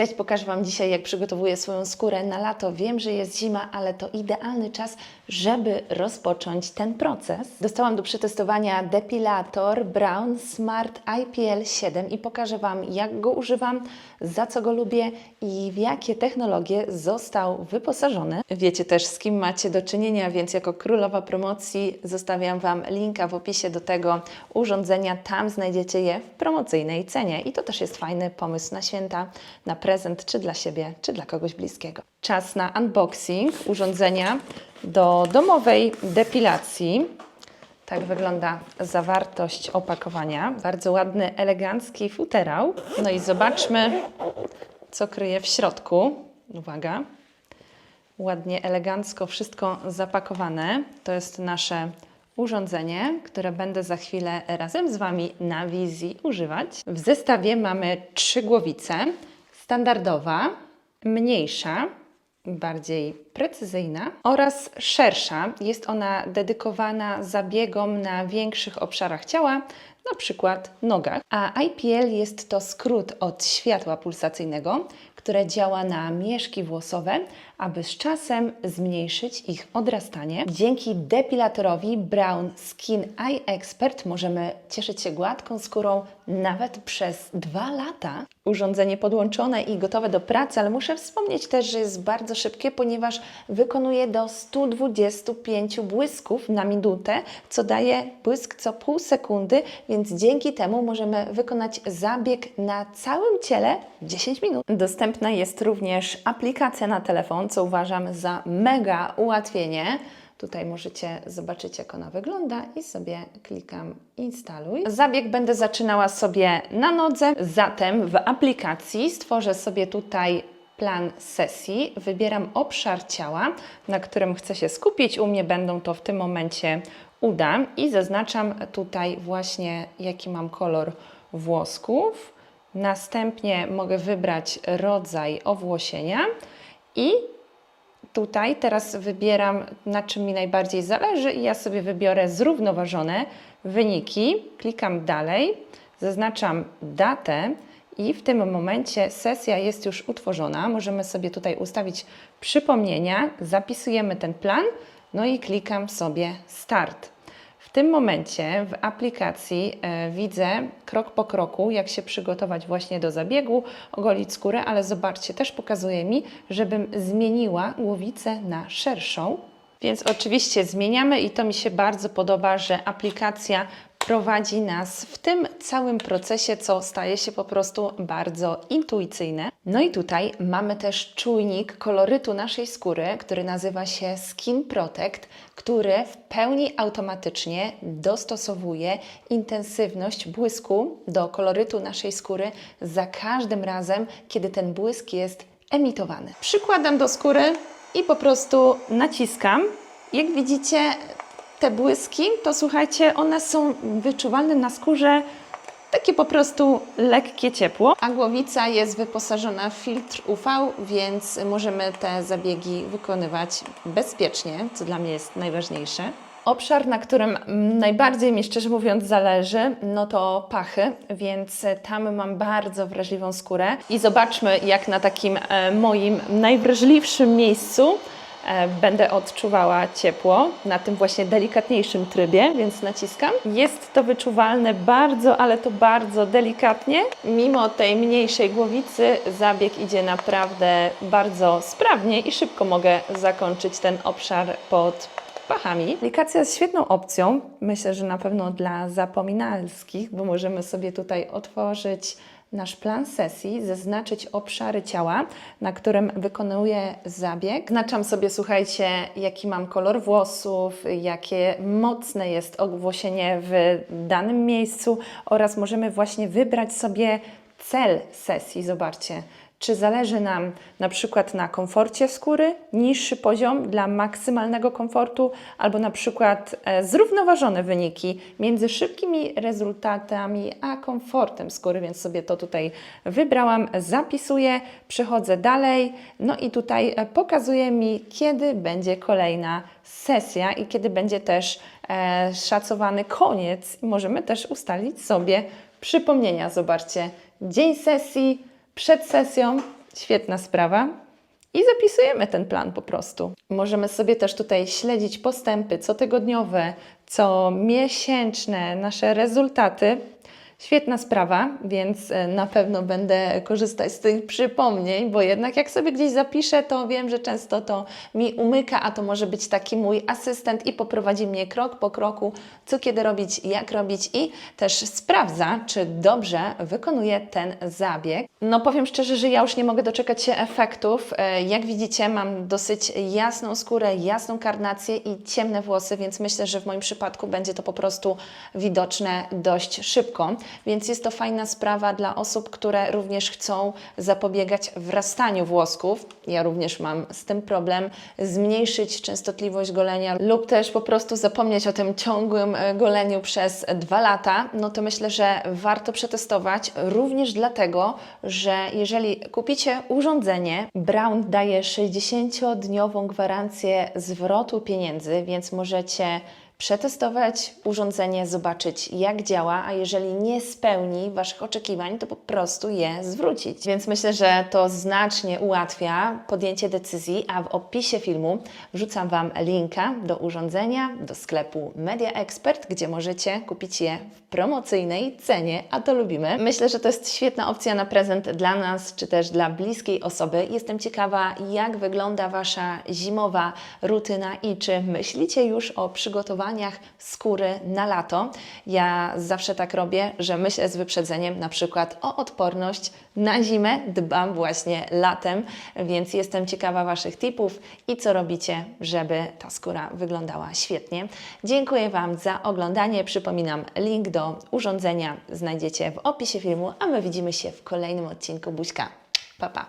Cześć, pokażę Wam dzisiaj, jak przygotowuję swoją skórę na lato. Wiem, że jest zima, ale to idealny czas, żeby rozpocząć ten proces. Dostałam do przetestowania depilator Brown Smart IPL 7 i pokażę Wam, jak go używam, za co go lubię i w jakie technologie został wyposażony. Wiecie też, z kim macie do czynienia, więc jako królowa promocji zostawiam Wam linka w opisie do tego urządzenia. Tam znajdziecie je w promocyjnej cenie i to też jest fajny pomysł na święta, na prezent, czy dla siebie, czy dla kogoś bliskiego. Czas na unboxing urządzenia do domowej depilacji. Tak wygląda zawartość opakowania. Bardzo ładny, elegancki futerał. No i zobaczmy, co kryje w środku. Uwaga. Ładnie, elegancko wszystko zapakowane. To jest nasze urządzenie, które będę za chwilę razem z Wami na wizji używać. W zestawie mamy trzy głowice. Standardowa, mniejsza, bardziej precyzyjna oraz szersza. Jest ona dedykowana zabiegom na większych obszarach ciała, na przykład nogach. A IPL jest to skrót od światła pulsacyjnego, które działa na mieszki włosowe, aby z czasem zmniejszyć ich odrastanie. Dzięki depilatorowi Brown Skin Eye Expert możemy cieszyć się gładką skórą nawet przez dwa lata. Urządzenie podłączone i gotowe do pracy, ale muszę wspomnieć też, że jest bardzo szybkie, ponieważ wykonuje do 125 błysków na minutę, co daje błysk co pół sekundy, więc dzięki temu możemy wykonać zabieg na całym ciele w 10 minut. Dostępna jest również aplikacja na telefon, co uważam za mega ułatwienie. Tutaj możecie zobaczyć, jak ona wygląda i sobie klikam instaluj. Zabieg będę zaczynała sobie na nodze, zatem w aplikacji stworzę sobie tutaj plan sesji, wybieram obszar ciała, na którym chcę się skupić. U mnie będą to w tym momencie uda i zaznaczam tutaj właśnie jaki mam kolor włosków. Następnie mogę wybrać rodzaj owłosienia i tutaj teraz wybieram na czym mi najbardziej zależy i ja sobie wybiorę zrównoważone wyniki. Klikam dalej, zaznaczam datę i w tym momencie sesja jest już utworzona. Możemy sobie tutaj ustawić przypomnienia, zapisujemy ten plan, no i klikam sobie start. W tym momencie w aplikacji e, widzę krok po kroku, jak się przygotować właśnie do zabiegu, ogolić skórę, ale zobaczcie, też pokazuje mi, żebym zmieniła głowicę na szerszą. Więc oczywiście zmieniamy i to mi się bardzo podoba, że aplikacja prowadzi nas w tym całym procesie, co staje się po prostu bardzo intuicyjne. No i tutaj mamy też czujnik kolorytu naszej skóry, który nazywa się Skin Protect, który w pełni automatycznie dostosowuje intensywność błysku do kolorytu naszej skóry za każdym razem, kiedy ten błysk jest emitowany. Przykładam do skóry i po prostu naciskam. Jak widzicie, te błyski, to słuchajcie, one są wyczuwalne na skórze takie po prostu lekkie ciepło. A głowica jest wyposażona w filtr UV, więc możemy te zabiegi wykonywać bezpiecznie, co dla mnie jest najważniejsze. Obszar, na którym najbardziej mi szczerze mówiąc zależy, no to pachy, więc tam mam bardzo wrażliwą skórę. I zobaczmy, jak na takim e, moim najwrażliwszym miejscu będę odczuwała ciepło na tym właśnie delikatniejszym trybie, więc naciskam. Jest to wyczuwalne bardzo, ale to bardzo delikatnie. Mimo tej mniejszej głowicy zabieg idzie naprawdę bardzo sprawnie i szybko mogę zakończyć ten obszar pod pachami. Aplikacja jest świetną opcją, myślę, że na pewno dla zapominalskich, bo możemy sobie tutaj otworzyć nasz plan sesji, zaznaczyć obszary ciała, na którym wykonuję zabieg. Znaczam sobie, słuchajcie, jaki mam kolor włosów, jakie mocne jest ogłosienie w danym miejscu oraz możemy właśnie wybrać sobie cel sesji. Zobaczcie, czy zależy nam na przykład na komforcie skóry, niższy poziom dla maksymalnego komfortu, albo na przykład e, zrównoważone wyniki między szybkimi rezultatami a komfortem skóry, więc sobie to tutaj wybrałam, zapisuję, przechodzę dalej, no i tutaj e, pokazuje mi, kiedy będzie kolejna sesja i kiedy będzie też e, szacowany koniec. Możemy też ustalić sobie przypomnienia. Zobaczcie, dzień sesji, przed sesją Świetna sprawa. I zapisujemy ten plan po prostu. Możemy sobie też tutaj śledzić postępy cotygodniowe, co miesięczne, nasze rezultaty. Świetna sprawa, więc e, na pewno będę korzystać z tych przypomnień, bo jednak jak sobie gdzieś zapiszę, to wiem, że często to mi umyka, a to może być taki mój asystent i poprowadzi mnie krok po kroku, co kiedy robić, jak robić i też sprawdza, czy dobrze wykonuję ten zabieg. No powiem szczerze, że ja już nie mogę doczekać się efektów. E, Jak widzicie, mam dosyć jasną skórę, jasną karnację i ciemne włosy, więc myślę, że w moim przypadku będzie to po prostu widoczne dość szybko. Więc jest to fajna sprawa dla osób, które również chcą zapobiegać wrastaniu włosków. Ja również mam z tym problem. Zmniejszyć częstotliwość golenia lub też po prostu zapomnieć o tym ciągłym e, goleniu przez dwa lata. No to myślę, że warto przetestować również dlatego, że jeżeli kupicie urządzenie, Brown daje 60-dniową gwarancję zwrotu pieniędzy, więc możecie przetestować urządzenie, zobaczyć jak działa, a jeżeli nie spełni Waszych oczekiwań, to po prostu je zwrócić. Więc myślę, że to znacznie ułatwia podjęcie decyzji, a w opisie filmu wrzucam Wam linka do urządzenia, do sklepu Media Expert, gdzie możecie kupić je w promocyjnej cenie, a to lubimy. Myślę, że to jest świetna opcja na prezent dla nas, czy też dla bliskiej osoby. Jestem ciekawa, jak wygląda Wasza zimowa rutyna i czy myślicie już o skóry na lato. Ja zawsze tak robię, że myślę z wyprzedzeniem na przykład o odporność na zimę, dbam właśnie latem, więc jestem ciekawa Waszych tipów i co robicie, żeby ta skóra wyglądała świetnie. Dziękuję Wam za oglądanie. Przypominam, link do urządzenia znajdziecie w opisie filmu, a my widzimy się w kolejnym odcinku Buźka. Pa, pa!